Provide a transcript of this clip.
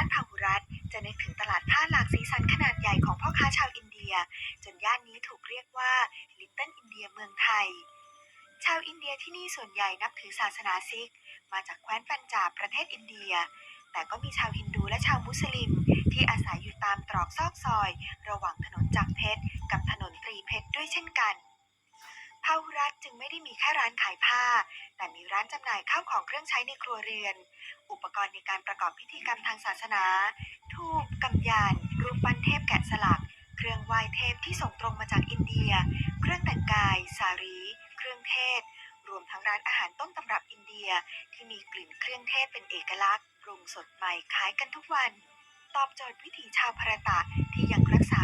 านพาหุรัฐจะนึกถึงตลาดผ้าหลากสีสันขนาดใหญ่ของพ่อค้าชาวอินเดีย จนย่านนี้ถูกเรียกว่า Little India เดียเมืองไทย ชาวอินเดียที่นี่ส่วนใหญ่นับถือศาสนาซิก มาจากแคว้นปัญจาบประเทศอินเดีย แต่ก็มีชาวฮินดูและชาวมุสลิม ที่อาศัยอยู่ตามตรอกซอกซอย ระหว่างถนนจักรเพชรกับถนนตรีเพชรด้วยเช่นกันพาหุรัตจึงไม่ได้มีแค่ร้านขายผ้า แต่มีร้านจำหน่ายข้าวของเครื่องใช้ในครัวเรือน อุปกรณ์ในการประกอบพิธีกรรมทางศาสนา ทูบกำยาน รูปปั้นเทพแกะสลัก เครื่องไหว้เทพที่ส่งตรงมาจากอินเดีย เครื่องแต่งกาย สารี เครื่องเทศ รวมทั้งร้านอาหารต้นตำรับอินเดียที่มีกลิ่นเครื่องเทศเป็นเอกลักษณ์ ปรุงสดใหม่ขายกันทุกวัน ตอบโจทย์วิถีชาวพรตะที่ยังรักษา